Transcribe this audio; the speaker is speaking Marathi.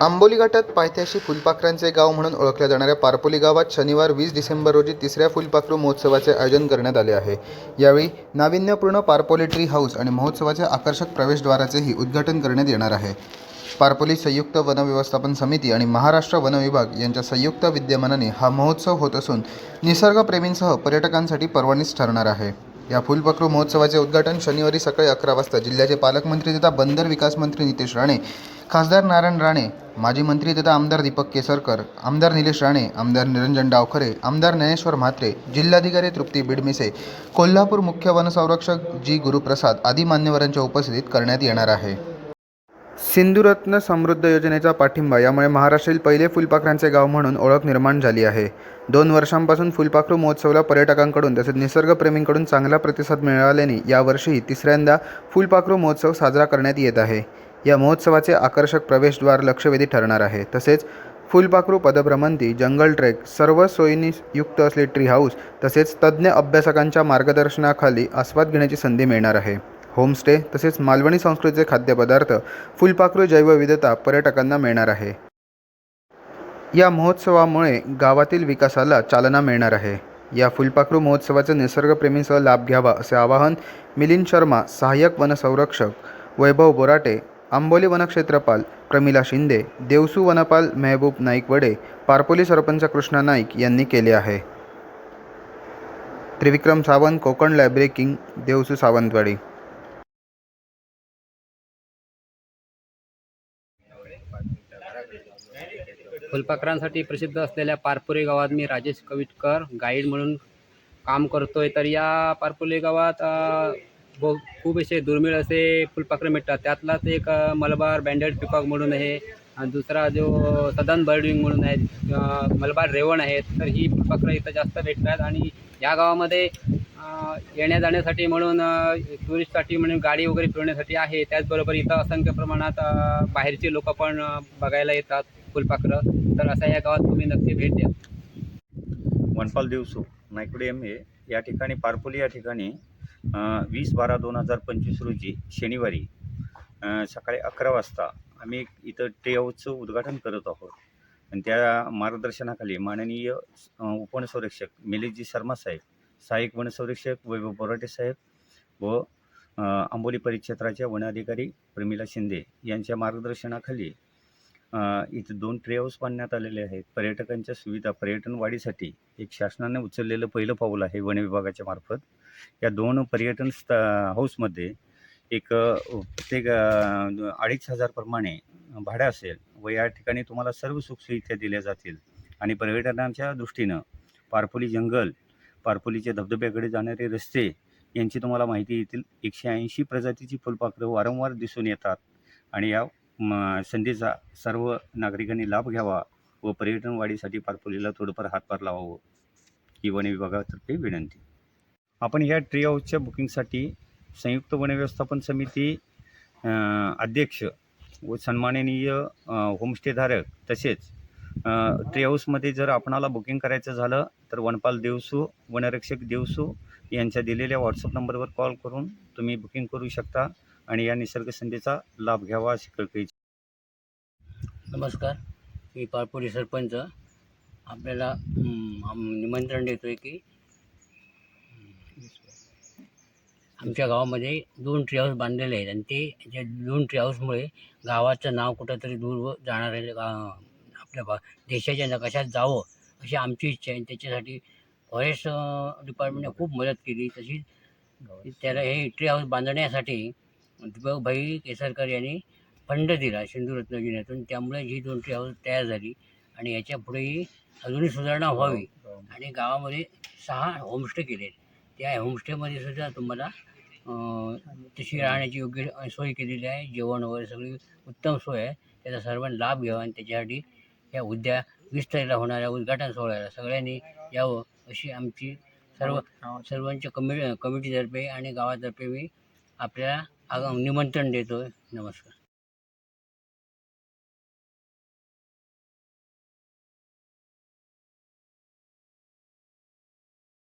आंबोली घाटात पायथ्याशी फुलपाखरांचे गाव म्हणून ओळखल्या जाणाऱ्या पारपोली गावात शनिवार वीस डिसेंबर रोजी तिसऱ्या फुलपाखरू महोत्सवाचे आयोजन करण्यात आले आहे. यावेळी नाविन्यपूर्ण पारपोली ट्री हाऊस आणि महोत्सवाच्या आकर्षक प्रवेशद्वाराचेही उद्घाटन करण्यात येणार आहे. पारपोली संयुक्त वनव्यवस्थापन समिती आणि महाराष्ट्र वन विभाग यांच्या संयुक्त विद्यमानाने हा महोत्सव होत असून निसर्गप्रेमींसह पर्यटकांसाठी पर्वणीच ठरणार आहे. या फुलपक्रू महोत्सवाचे उद्घाटन शनिवारी सकाळी अकरा वाजता जिल्ह्याचे पालकमंत्री तथा बंदर विकास मंत्री नितेश राणे खासदार नारायण राणे माजी मंत्री तथा आमदार दीपक केसरकर आमदार निलेश राणे आमदार निरंजन डावखरे आमदार ज्ञानेश्वर म्हात्रे जिल्हाधिकारी तृप्ती बिडमिसे कोल्हापूर मुख्य वनसंरक्षक जी गुरुप्रसाद आदी मान्यवरांच्या उपस्थितीत करण्यात येणार आहे. सिंधुरत्न समृद्ध योजनेचा पाठिंबा यामुळे महाराष्ट्रातील पहिले फुलपाखरांचे गाव म्हणून ओळख निर्माण झाली आहे. दोन वर्षांपासून फुलपाखरू महोत्सवाला पर्यटकांकडून तसेच निसर्गप्रेमींकडून चांगला प्रतिसाद मिळाल्याने यावर्षीही तिसऱ्यांदा फुलपाखरू महोत्सव साजरा करण्यात येत आहे. या महोत्सवाचे आकर्षक प्रवेशद्वार लक्षवेधी ठरणार आहे. तसेच फुलपाखरू पदभ्रमंती जंगल ट्रेक सर्व सोयीनी युक्त असले ट्री हाऊस तसेच तज्ज्ञ अभ्यासकांच्या मार्गदर्शनाखाली आस्वाद घेण्याची संधी मिळणार आहे. होमस्टे तसेच मालवणी संस्कृतीचे खाद्यपदार्थ फुलपाखरू जैवविधता पर्यटकांना मिळणार आहे. या महोत्सवामुळे गावातील विकासाला चालना मिळणार आहे. या फुलपाखरू महोत्सवाचा निसर्गप्रेमींसह लाभ घ्यावा असे आवाहन मिलिंद शर्मा सहाय्यक वनसंरक्षक वैभव बोराटे आंबोली वनक्षेत्रपाल प्रमिला शिंदे देवसू वनपाल मेहबूब नाईक वडे पारपोली सरपंच कृष्णा नाईक यांनी केले आहे. त्रिविक्रम सावंत कोकण लायब्ररी किंग देवसू सावंतवाडी. फुलपाखरांसाठी प्रसिद्ध असलेल्या पारपुरे गावात मी राजेश कविटकर गाईड म्हणून काम करतो आहे तर या पारपुरे गावात अ, खूप असे दुर्मिळ असे फुलपाखरं मिळतात. त्यातलाच एक मलबार बँडेड पिकॉक म्हणून आहे. आणि दुसरा जो सदन बर्डविंग म्हणून आहे मलबार रेवण आहेत. तर ही फुलपाखरं इथं जास्त भेटतात आणि या गावामध्ये येण्या जाण्यासाठी म्हणून टुरिस्टसाठी म्हणून गाडी वगैरे फिरवण्यासाठी आहे. त्याचबरोबर इथं असंख्य प्रमाणात बाहेरचे लोक पण बघायला येतात. फुलपाखरं तर असा या गावात तुम्ही नक्की भेट द्या. वनपाल देवसू नायकुडे एम ए. या ठिकाणी पारपोली या ठिकाणी वीस बारा दोन हजार पंचवीस रोजी शनिवारी सकाळी अकरा वाजता आम्ही इथं टे हाऊसचं उद्घाटन करत आहोत. आणि त्या मार्गदर्शनाखाली माननीय उपवनसंरक्षक मिलिंदजी शर्मा साहेब सहाय्यक वनसंरक्षक वैभव बोराटे साहेब व आंबोली परिक्षेत्राच्या वनाधिकारी प्रमिला शिंदे यांच्या मार्गदर्शनाखाली इथं दोन ट्रे हाऊस बांधण्यात आलेले आहेत. पर्यटकांच्या सुविधा पर्यटन वाढीसाठी एक शासनाने उचललेलं पहिलं पाऊल आहे वन विभागाच्या मार्फत. या दोन पर्यटन स्थ हाऊसमध्ये एक प्रत्येक अडीच हजारप्रमाणे भाडं असेल व या ठिकाणी तुम्हाला सर्व सुखसुविधा दिल्या जातील. आणि पर्यटनाच्या दृष्टीनं पारपोली जंगल पारपोलीच्या धबधब्याकडे जाणारे रस्ते यांची तुम्हाला माहिती येतील. एकशे ऐंशी प्रजातीची फुलपाखरं वारंवार दिसून येतात. आणि या म संधीचा सर्व नागरिकांनी लाभ घ्यावा व पर्यटन वाढीसाठी पारपोलीला थोडंफार हातभार लावावं ही वन विभागातर्फे विनंती. आपण ह्या ट्री हाऊसच्या बुकिंगसाठी संयुक्त वन व्यवस्थापन समिती अध्यक्ष व सन्माननीय होमस्टेधारक तसेच ट्री हाऊसमध्ये जर आपणाला बुकिंग करायचं झालं तर वनपाल देवसू वनरक्षक देवसू यांच्या दिलेल्या व्हॉट्सअप नंबरवर कॉल करून तुम्ही बुकिंग करू शकता. आणि या निसर्ग संधीचा लाभ घ्यावा अशी कळकळी नमस्कार मी पारपोली सरपंच. आपल्याला निमंत्रण देतो आहे की आमच्या गावामध्ये दोन ट्री हाऊस बांधलेले आहेत आणि ते ज्या दोन ट्री हाऊसमुळे गावाचं नाव कुठंतरी दूर जाणार आहे गा- आपल्या भा देशाच्या नकाशात जावं अशी आमची इच्छा आहे. त्याच्यासाठी फॉरेस्ट डिपार्टमेंटने खूप मदत केली. तशीच त्याला हे ट्री हाऊस बांधण्यासाठी दीपक भाई केसरकर यांनी फंड दिला सिंधुरत्न योजनेतून. त्यामुळे ही दोन ट्री हाऊस तयार झाली आणि याच्या पुढेही अजूनही सुधारणा व्हावी आणि गावामध्ये सहा होमस्टे केले त्या होमस्टेमध्ये सुद्धा तुम्हाला तशी राहण्याची योग्य सोय केलेली आहे. जेवण वगैरे सगळी उत्तम सोय आहे. त्याचा सर्वांनी लाभ घ्यावा आणि त्याच्यासाठी या उद्या वीस तारखेला होणाऱ्या उद्घाटन सोहळ्याला सगळ्यांनी यावं अशी आमची सर्व सर्वांच्या कमि कमिटीतर्फे आणि गावातर्फे मी आपल्याला आगाम निमंत्रण देतो आहे नमस्कार.